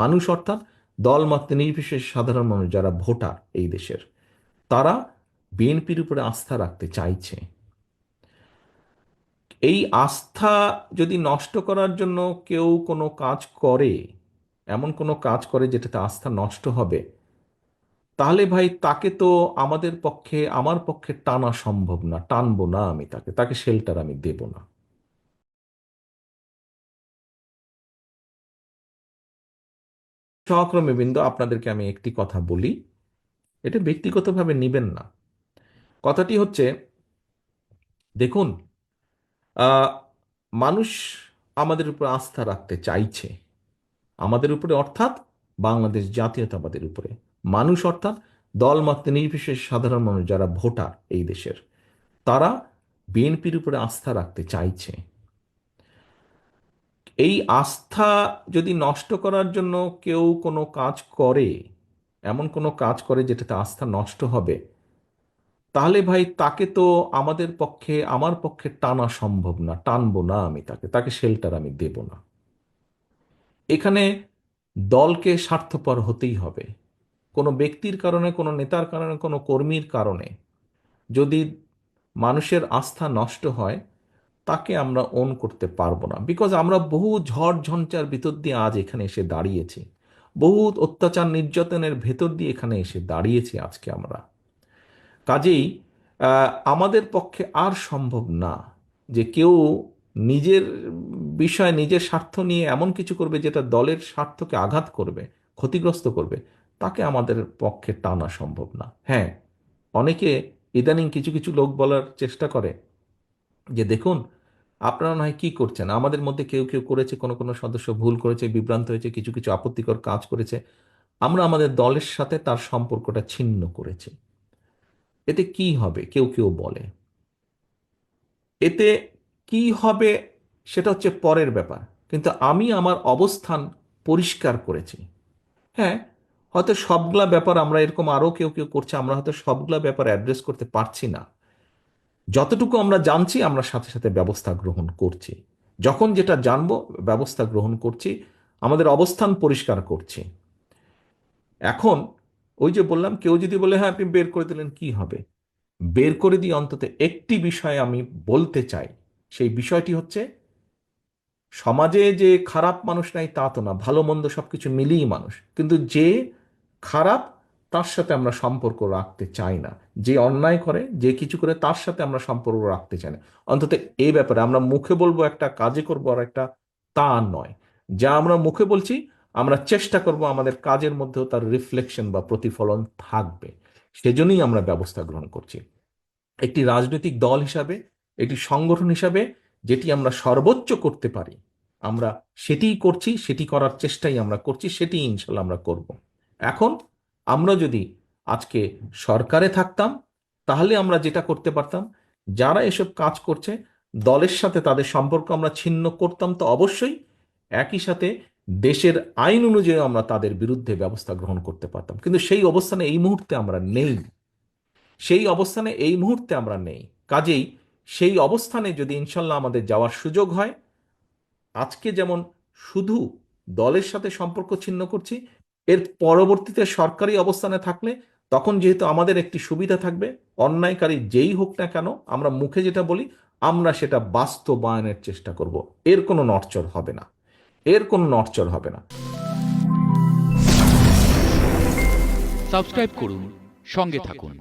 মানুষ অর্থাৎ দল মত নির্বিশেষে সাধারণ মানুষ যারা ভোটার এই দেশের, তারা বিএনপির উপরে আস্থা রাখতে চাইছে। এই আস্থা যদি নষ্ট করার জন্য কেউ কোনো কাজ করে, এমন কোনো কাজ করে যেটাতে আস্থা নষ্ট হবে, তাহলে ভাই তাকে তো আমাদের পক্ষে, আমার পক্ষে টানা সম্ভব না, টানবো না আমি তাকে তাকে শেল্টার আমি দেব না। সহকর্মী বৃন্দ, আপনাদেরকে আমি একটি কথা বলি, এটা ব্যক্তিগতভাবে নিবেন না। কথাটি হচ্ছে, দেখুন মানুষ আমাদের উপর আস্থা রাখতে চাইছে, আমাদের উপরে, অর্থাৎ বাংলাদেশ জাতীয়তাবাদের উপরে। মানুষ, অর্থাৎ দলমত নির্বিশেষে সাধারণ মানুষ যারা ভোটার এই দেশের, তারা বিএনপির উপরে আস্থা রাখতে চাইছে। এই আস্থা যদি নষ্ট করার জন্য কেউ কোনো কাজ করে, এমন কোনো কাজ করে যেটাতে আস্থা নষ্ট হবে, তাহলে ভাই তাকে তো আমাদের পক্ষে, আমার পক্ষে টানা সম্ভব না, টানবো না আমি তাকে তাকে শেল্টার আমি দেব না। এখানে দলকে স্বার্থপর হতেই হবে। কোনো ব্যক্তির কারণে, কোনো নেতার কারণে, কোনো কর্মীর কারণে যদি মানুষের আস্থা নষ্ট হয় তাকে আমরা অন করতে পারব না। বিকজ আমরা বহু ঝড় ঝঞ্চার ভিতর দিয়ে আজ এখানে এসে দাঁড়িয়েছি। বহু অত্যাচার নির্যাতনের ভেতর দিয়ে এখানে এসে দাঁড়িয়েছি আজকে আমরা। কাজেই আমাদের পক্ষে আর সম্ভব না যে কেউ নিজের বিষয়, নিজের স্বার্থ নিয়ে এমন কিছু করবে যেটা দলের স্বার্থকে আঘাত করবে, ক্ষতিগ্রস্ত করবে, তাকে আমাদের পক্ষে টানা সম্ভব না। হ্যাঁ অনেকে ইদানিং কিছু কিছু লোক বলার চেষ্টা করে যে দেখুন, আপনারা নয় কি করছেন? আমাদের মধ্যে কেউ কেউ করেছে, কোনো কোনো সদস্য ভুল করেছে, বিভ্রান্ত হয়েছে, কিছু কিছু আপত্তিকর কাজ করেছে। আমরা আমাদের দলের সাথে তার সম্পর্কটা ছিন্ন করেছি। এতে কি হবে? কেউ কেউ বলে। এতে কি হবে সেটা হচ্ছে পরের ব্যাপার। কিন্তু আমি আমার অবস্থান পরিষ্কার করেছি। হ্যাঁ হয়তো সবগুলা ব্যাপার আমরা এরকম আরও কেউ কেউ করছে, আমরা হয়তো সবগুলা ব্যাপার অ্যাড্রেস করতে পারছি না। যতটুকু আমরা জানছি, আমরা সাথে সাথে ব্যবস্থা গ্রহণ করছি। যখন যেটা জানব, ব্যবস্থা গ্রহণ করছি, আমাদের অবস্থান পরিষ্কার করছি। এখন, ওই যে বললাম, কেউ যদি বলে হ্যাঁ আপনি বের করে দিলেন, কি হবে? বের করে দিয়ে অন্তত একটি বিষয় আমি বলতে চাই। সেই বিষয়টি হচ্ছে, সমাজে যে খারাপ মানুষ নাই তা তো না, ভালো মন্দ সবকিছু মিলিয়ে মানুষ। কিন্তু যে খারাপ তার সাথে আমরা সম্পর্ক রাখতে চাই না। যে অন্যায় করে, যে কিছু করে, তার সাথে আমরা সম্পর্ক রাখতে চাই না। অন্তত এই ব্যাপারে আমরা মুখে বলব একটা কাজে করব আর একটা তা নয়। যা আমরা মুখে বলছি, আমরা চেষ্টা করব আমাদের কাজের মধ্যেও তার রিফ্লেকশন বা প্রতিফলন থাকবে। সেজন্যই আমরা ব্যবস্থা গ্রহণ করছি। একটি রাজনৈতিক দল হিসাবে, একটি সংগঠন হিসাবে যেটি আমরা সর্বোচ্চ করতে পারি, আমরা সেটিই করছি, সেটি করার চেষ্টাই আমরা করছি, সেটি ইনশাল্লাহ আমরা করব। এখন আমরা যদি আজকে সরকারে থাকতাম, তাহলে আমরা যেটা করতে পারতাম, যারা এসব কাজ করছে, দলের সাথে তাদের সম্পর্ক আমরা ছিন্ন করতাম তো অবশ্যই, একই সাথে দেশের আইন অনুযায়ী আমরা তাদের বিরুদ্ধে ব্যবস্থা গ্রহণ করতে পারতাম। কিন্তু সেই অবস্থানে এই মুহূর্তে আমরা নেই। সেই অবস্থানে এই মুহূর্তে আমরা নেই। কাজেই সেই অবস্থানে যদি ইনশাল্লাহ আমাদের যাওয়ার সুযোগ হয়, আজকে যেমন শুধু দলের সাথে সম্পর্ক ছিন্ন করছি এর পরবর্তীতে সরকারি অবস্থানে থাকলে তখন যেহেতু আমাদের একটি সুবিধা থাকবে, অন্যায়কারী যেই হোক না কেন আমরা মুখে যেটা বলি, আমরা সেটা বাস্তবায়নের চেষ্টা করব। এর কোনো নড়চড় হবে না। এর কোনো নড়চড় হবে না। সাবস্ক্রাইব করুন, সঙ্গে থাকুন।